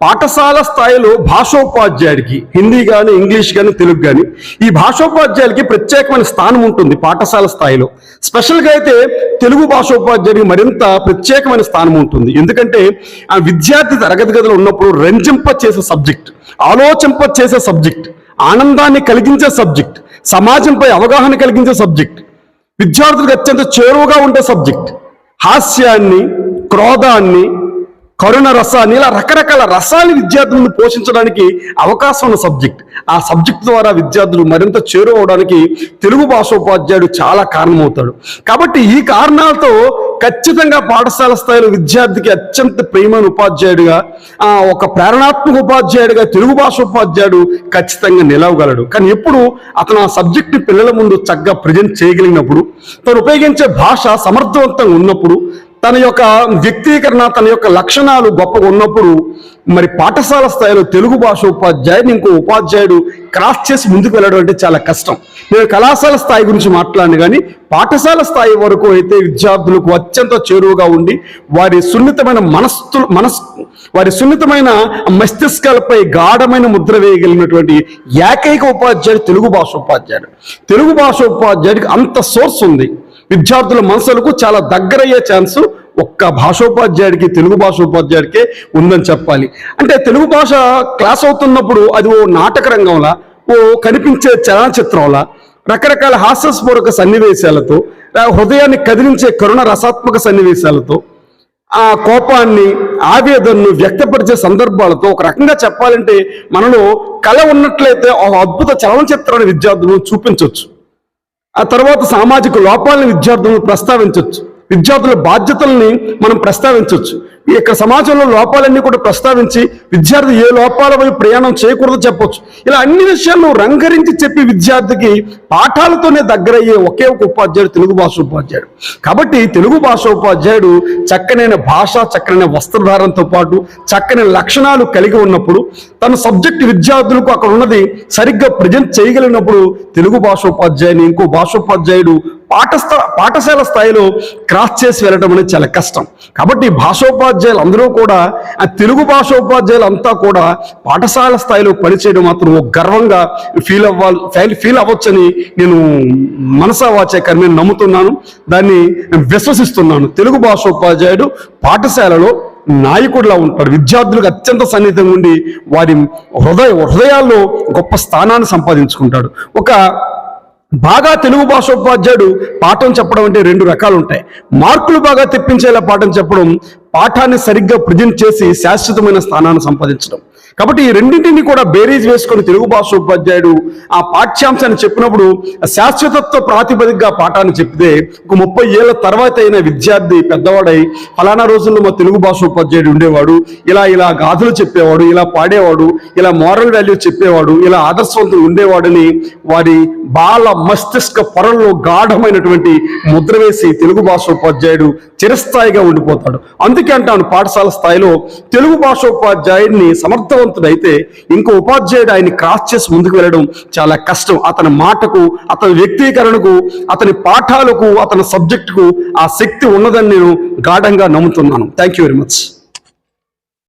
పాఠశాల స్థాయిలో భాషోపాధ్యాయుడికి హిందీ కానీ ఇంగ్లీష్ కానీ తెలుగు కానీ ఈ భాషోపాధ్యాయులకి ప్రత్యేకమైన స్థానం ఉంటుంది పాఠశాల స్థాయిలో. స్పెషల్గా అయితే తెలుగు భాషోపాధ్యాయుడికి మరింత ప్రత్యేకమైన స్థానం ఉంటుంది. ఎందుకంటే ఆ విద్యార్థి తరగతి గదిలో ఉన్నప్పుడు రంజింప చేసే సబ్జెక్ట్ ఆలోచింప చేసే సబ్జెక్ట్ ఆనందాన్ని కలిగించే సబ్జెక్ట్ సమాజంపై అవగాహన కలిగించే సబ్జెక్ట్ విద్యార్థులకు అత్యంత చేరువగా ఉండే సబ్జెక్ట్ హాస్యాన్ని క్రోధాన్ని కరుణ రసాన్ని ఇలా రకరకాల రసాలు విద్యార్థులను పోషించడానికి అవకాశం ఉన్న సబ్జెక్ట్ ఆ సబ్జెక్ట్ ద్వారా విద్యార్థులు మరింత చేరువవడానికి తెలుగు భాషోపాధ్యాయుడు చాలా కారణమవుతాడు. కాబట్టి ఈ కారణాలతో ఖచ్చితంగా పాఠశాల స్థాయిలో విద్యార్థికి అత్యంత ప్రియమైన ఉపాధ్యాయుడిగా ఒక ప్రేరణాత్మక ఉపాధ్యాయుడిగా తెలుగు భాష ఉపాధ్యాయుడు ఖచ్చితంగా నిలవగలడు. కానీ ఎప్పుడు అతను ఆ సబ్జెక్ట్ని పిల్లల ముందు చక్కగా ప్రజెంట్ చేయగలిగినప్పుడు తను ఉపయోగించే భాష సమర్థవంతంగా ఉన్నప్పుడు తన యొక్క వ్యక్తీకరణ తన యొక్క లక్షణాలు గొప్పగా ఉన్నప్పుడు మరి పాఠశాల స్థాయిలో తెలుగు భాష ఉపాధ్యాయుని ఇంకో ఉపాధ్యాయుడు క్రాస్ చేసి ముందుకు వెళ్ళడం అంటే చాలా కష్టం. నేను కళాశాల స్థాయి గురించి మాట్లాడిన కానీ పాఠశాల స్థాయి వరకు అయితే విద్యార్థులకు అత్యంత చేరువుగా ఉండి వారి సున్నితమైన మనస్సు మనస్ వారి సున్నితమైన మస్తిష్కాలపై గాఢమైన ముద్ర వేయగలిగినటువంటి ఏకైక ఉపాధ్యాయుడు తెలుగు భాష ఉపాధ్యాయుడు. తెలుగు భాష ఉపాధ్యాయుడికి అంత సోర్స్ ఉంది. విద్యార్థుల మనసులకు చాలా దగ్గరయ్యే ఛాన్స్ ఒక్క భాషోపాధ్యాయుడికి తెలుగు భాషోపాధ్యాయుడికే ఉందని చెప్పాలి. అంటే తెలుగు భాష క్లాస్ అవుతున్నప్పుడు అది ఓ నాటక రంగంలా ఓ కనిపించే చలనచిత్రంలా రకరకాల హాస్యస్పూరక సన్నివేశాలతో హృదయాన్ని కదిలించే కరుణ రసాత్మక సన్నివేశాలతో ఆ కోపాన్ని ఆవేదనను వ్యక్తపరిచే సందర్భాలతో ఒక రకంగా చెప్పాలంటే మనలో కళ ఉన్నట్లయితే ఒక అద్భుత చలనచిత్రాన్ని విద్యార్థులను చూపించవచ్చు ఆ తర్వాత సామాజిక లోపాలను విద్యార్థులను ప్రస్తావించవచ్చు విద్యార్థుల బాధ్యతల్ని మనం ప్రస్తావించవచ్చు ఈ యొక్క సమాజంలో లోపాలన్నీ కూడా ప్రస్తావించి విద్యార్థి ఏ లోపాల వైపు ప్రయాణం చేయకూడదు చెప్పొచ్చు. ఇలా అన్ని విషయాలను రంగరించి చెప్పి విద్యార్థికి పాఠాలతోనే దగ్గరయ్యే ఒకే ఒక ఉపాధ్యాయుడు తెలుగు భాష ఉపాధ్యాయుడు. కాబట్టి తెలుగు భాష ఉపాధ్యాయుడు చక్కనైన భాష చక్కనైన వస్త్రధారంతో పాటు చక్కని లక్షణాలు కలిగి ఉన్నప్పుడు తన సబ్జెక్ట్ విద్యార్థులకు అక్కడ ఉన్నది సరిగ్గా ప్రజెంట్ చేయగలిగినప్పుడు తెలుగు భాషోపాధ్యాయుని ఇంకో భాషోపాధ్యాయుడు పాఠస్థ పాఠశాల స్థాయిలో క్రాస్ చేసి వెళ్ళడం అనేది చాలా కష్టం. కాబట్టి భాషోపాధ్యాయులు అందరూ కూడా ఆ తెలుగు భాషోపాధ్యాయులు అంతా కూడా పాఠశాల స్థాయిలో పనిచేయడం మాత్రం ఒక గర్వంగా ఫీల్ అవ్వాలి ఫీల్ ఫీల్ అవ్వచ్చని నేను మనసా వాచే కానీ నేను నమ్ముతున్నాను. దాన్ని విశ్వసిస్తున్నాను. తెలుగు భాషోపాధ్యాయుడు పాఠశాలలో నాయకుడిలా ఉంటాడు. విద్యార్థులకు అత్యంత సన్నిహితంగా ఉండి వారి హృదయ హృదయాల్లో గొప్ప స్థానాన్ని సంపాదించుకుంటాడు. ఒక బాగా తెలుగు భాష ఉపాధ్యాయుడు పాఠం చెప్పడం అంటే రెండు రకాలు ఉంటాయి మార్కులు బాగా తెప్పించేలా పాఠం చెప్పడం పాఠాన్ని సరిగ్గా ప్రజెంట్ చేసి శాశ్వతమైన స్థానాన్ని సంపాదించడం. కాబట్టి ఈ రెండింటిని కూడా బేరీజ్ వేసుకొని తెలుగు భాష ఉపాధ్యాయుడు ఆ పాఠ్యాంశాన్ని చెప్పినప్పుడు శాశ్వతత్వ ప్రాతిపదికగా పాఠాన్ని చెప్తే ఒక ముప్పై ఏళ్ళ తర్వాత అయిన విద్యార్థి పెద్దవాడై ఫలానా రోజుల్లో మా తెలుగు భాష ఉపాధ్యాయుడు ఉండేవాడు ఇలా ఇలా గాథలు చెప్పేవాడు ఇలా పాడేవాడు ఇలా మోరల్ వాల్యూ చెప్పేవాడు ఇలా ఆదర్శవంతులు ఉండేవాడని వారి బాల మస్తిష్క పొరల్లో గాఢమైనటువంటి ముద్ర వేసి తెలుగు భాష ఉపాధ్యాయుడు చిరస్థాయిగా ఉండిపోతాడు. అందుకే అందుకే అంటాను పాఠశాల స్థాయిలో తెలుగు భాష ఉపాధ్యాయుడిని సమర్థవంతుడైతే ఇంకో ఉపాధ్యాయుడు ఆయన్ని క్రాస్ చేసి ముందుకు వెళ్ళడం చాలా కష్టం. అతని మాటకు అతని వ్యక్తీకరణకు అతని పాఠాలకు అతని సబ్జెక్టుకు ఆ శక్తి ఉన్నదని నేను గాఢంగా నమ్ముతున్నాను. Thank you very much